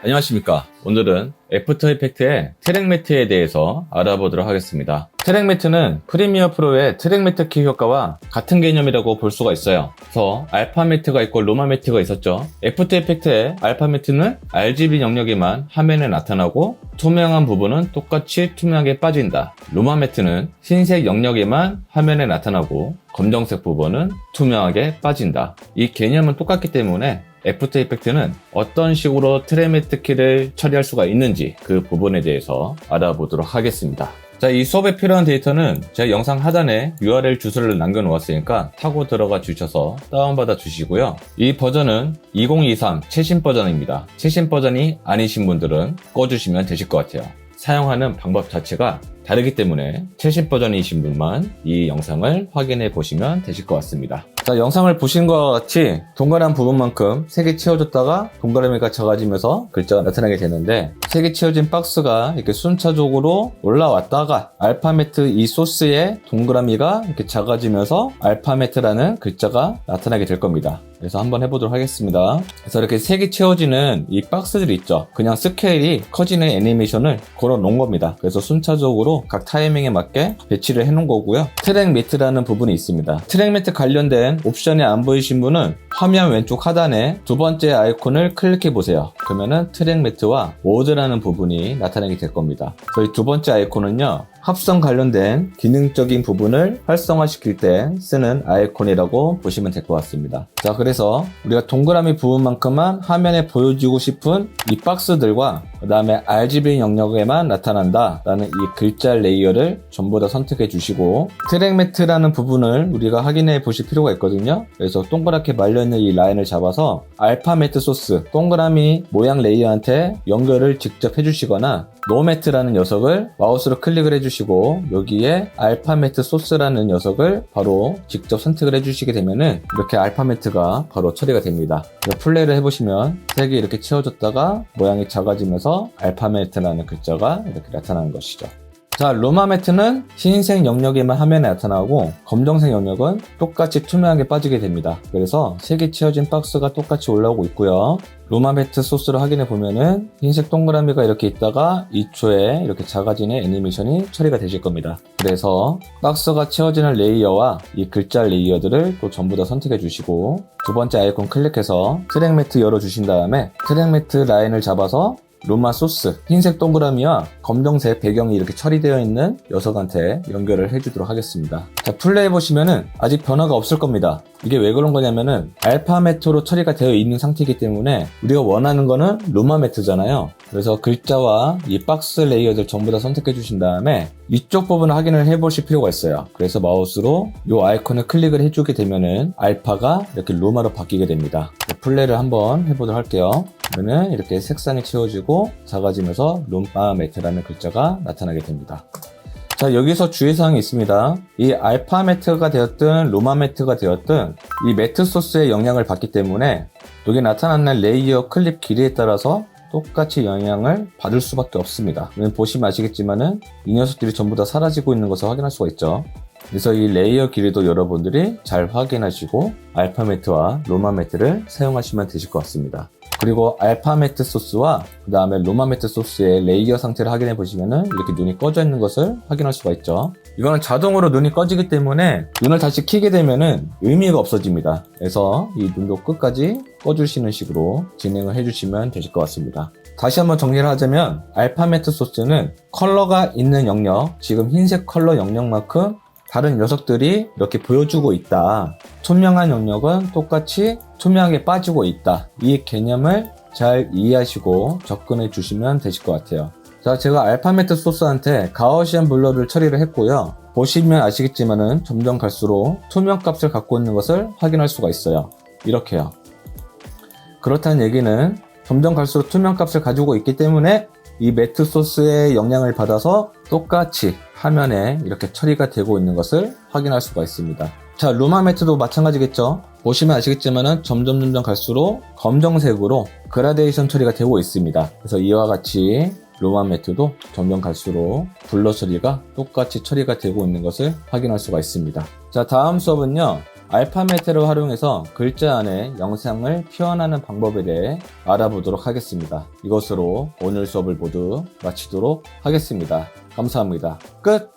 안녕하십니까. 오늘은 애프터 이펙트의 트랙 매트에 대해서 알아보도록 하겠습니다. 트랙 매트는 프리미어 프로의 트랙 매트 키 효과와 같은 개념이라고 볼 수가 있어요. 그래서 알파 매트가 있고 로마 매트가 있었죠. 애프터 이펙트의 알파 매트는 RGB 영역에만 화면에 나타나고 투명한 부분은 똑같이 투명하게 빠진다. 로마 매트는 흰색 영역에만 화면에 나타나고 검정색 부분은 투명하게 빠진다. 이 개념은 똑같기 때문에 애프터 이펙트는 어떤 식으로 트레메트 키를 처리할 수가 있는지 그 부분에 대해서 알아보도록 하겠습니다. 자, 이 수업에 필요한 데이터는 제가 영상 하단에 URL 주소를 남겨놓았으니까 타고 들어가 주셔서 다운받아 주시고요. 이 버전은 2023 최신 버전입니다. 최신 버전이 아니신 분들은 꺼주시면 되실 것 같아요. 사용하는 방법 자체가 다르기 때문에 최신 버전이신 분만 이 영상을 확인해 보시면 되실 것 같습니다. 자, 영상을 보신 것과 같이 동그란 부분만큼 색이 채워졌다가 동그라미가 작아지면서 글자가 나타나게 되는데 색이 채워진 박스가 이렇게 순차적으로 올라왔다가 알파메트 이 소스의 동그라미가 이렇게 작아지면서 알파메트라는 글자가 나타나게 될 겁니다. 그래서 한번 해보도록 하겠습니다. 그래서 이렇게 색이 채워지는 이 박스들이 있죠. 그냥 스케일이 커지는 애니메이션을 걸어 놓은 겁니다. 그래서 순차적으로 각 타이밍에 맞게 배치를 해 놓은 거고요. 트랙 매트라는 부분이 있습니다. 트랙 매트 관련된 옵션이 안 보이신 분은 화면 왼쪽 하단에 두 번째 아이콘을 클릭해 보세요. 그러면은 트랙 매트와 모드라는 부분이 나타나게 될 겁니다. 저희 두 번째 아이콘은요. 합성 관련된 기능적인 부분을 활성화시킬 때 쓰는 아이콘이라고 보시면 될 것 같습니다. 자, 그래서 우리가 동그라미 부분만큼만 화면에 보여주고 싶은 이 박스들과 그 다음에 RGB 영역에만 나타난다 라는 이 글자 레이어를 전부 다 선택해 주시고 트랙 매트라는 부분을 우리가 확인해 보실 필요가 있거든요. 그래서 동그랗게 말려 있는 이 라인을 잡아서 알파 매트 소스 동그라미 모양 레이어한테 연결을 직접 해주시거나 노매트라는 녀석을 마우스로 클릭을 해주시고 여기에 알파매트 소스라는 녀석을 바로 직접 선택을 해주시게 되면은 이렇게 알파매트가 바로 처리가 됩니다. 플레이를 해보시면 색이 이렇게 채워졌다가 모양이 작아지면서 알파매트라는 글자가 이렇게 나타나는 것이죠. 자, 로마 매트는 흰색 영역에만 화면에 나타나고 검정색 영역은 똑같이 투명하게 빠지게 됩니다. 그래서 색이 채워진 박스가 똑같이 올라오고 있고요. 로마 매트 소스를 확인해 보면은 흰색 동그라미가 이렇게 있다가 2초에 이렇게 작아지는 애니메이션이 처리가 되실 겁니다. 그래서 박스가 채워지는 레이어와 이 글자 레이어들을 또 전부 다 선택해 주시고 두 번째 아이콘 클릭해서 트랙 매트 열어 주신 다음에 트랙 매트 라인을 잡아서 로마 소스, 흰색 동그라미와 검정색 배경이 이렇게 처리되어 있는 녀석한테 연결을 해주도록 하겠습니다. 자, 플레이 보시면은 아직 변화가 없을 겁니다. 이게 왜 그런 거냐면은 알파 매트로 처리가 되어 있는 상태이기 때문에 우리가 원하는 거는 로마 매트잖아요. 그래서 글자와 이 박스 레이어들 전부 다 선택해 주신 다음에 이쪽 부분을 확인을 해 보실 필요가 있어요. 그래서 마우스로 이 아이콘을 클릭을 해주게 되면은 알파가 이렇게 로마로 바뀌게 됩니다. 플레이를 한번 해보도록 할게요. 그러면 이렇게 색상이 채워지고 작아지면서 롬바 매트라는 글자가 나타나게 됩니다. 자, 여기서 주의사항이 있습니다. 이 알파 매트가 되었든 로마 매트가 되었든 이 매트 소스의 영향을 받기 때문에 여기 나타나는 레이어 클립 길이에 따라서 똑같이 영향을 받을 수밖에 없습니다. 보시면 아시겠지만은 이 녀석들이 전부 다 사라지고 있는 것을 확인할 수가 있죠. 그래서 이 레이어 길이도 여러분들이 잘 확인하시고 알파 매트와 로마 매트를 사용하시면 되실 것 같습니다. 그리고 알파 매트 소스와 그 다음에 로마 매트 소스의 레이어 상태를 확인해 보시면은 이렇게 눈이 꺼져 있는 것을 확인할 수가 있죠. 이거는 자동으로 눈이 꺼지기 때문에 눈을 다시 켜게 되면은 의미가 없어집니다. 그래서 이 눈도 끝까지 꺼주시는 식으로 진행을 해주시면 되실 것 같습니다. 다시 한번 정리를 하자면 알파 매트 소스는 컬러가 있는 영역, 지금 흰색 컬러 영역만큼 다른 녀석들이 이렇게 보여주고 있다. 투명한 영역은 똑같이 투명하게 빠지고 있다. 이 개념을 잘 이해하시고 접근해 주시면 되실 것 같아요. 자, 제가 알파메트 소스한테 가우시안 블러를 처리를 했고요. 보시면 아시겠지만은 점점 갈수록 투명 값을 갖고 있는 것을 확인할 수가 있어요. 이렇게요. 그렇다는 얘기는 점점 갈수록 투명 값을 가지고 있기 때문에 이 매트 소스의 영향을 받아서 똑같이 화면에 이렇게 처리가 되고 있는 것을 확인할 수가 있습니다. 자, 루마 매트도 마찬가지겠죠? 보시면 아시겠지만은 점점 점점 갈수록 검정색으로 그라데이션 처리가 되고 있습니다. 그래서 이와 같이 루마 매트도 점점 갈수록 블러 처리가 똑같이 처리가 되고 있는 것을 확인할 수가 있습니다. 자, 다음 수업은요. 알파 매트를 활용해서 글자 안에 영상을 표현하는 방법에 대해 알아보도록 하겠습니다. 이것으로 오늘 수업을 모두 마치도록 하겠습니다. 감사합니다. 끝!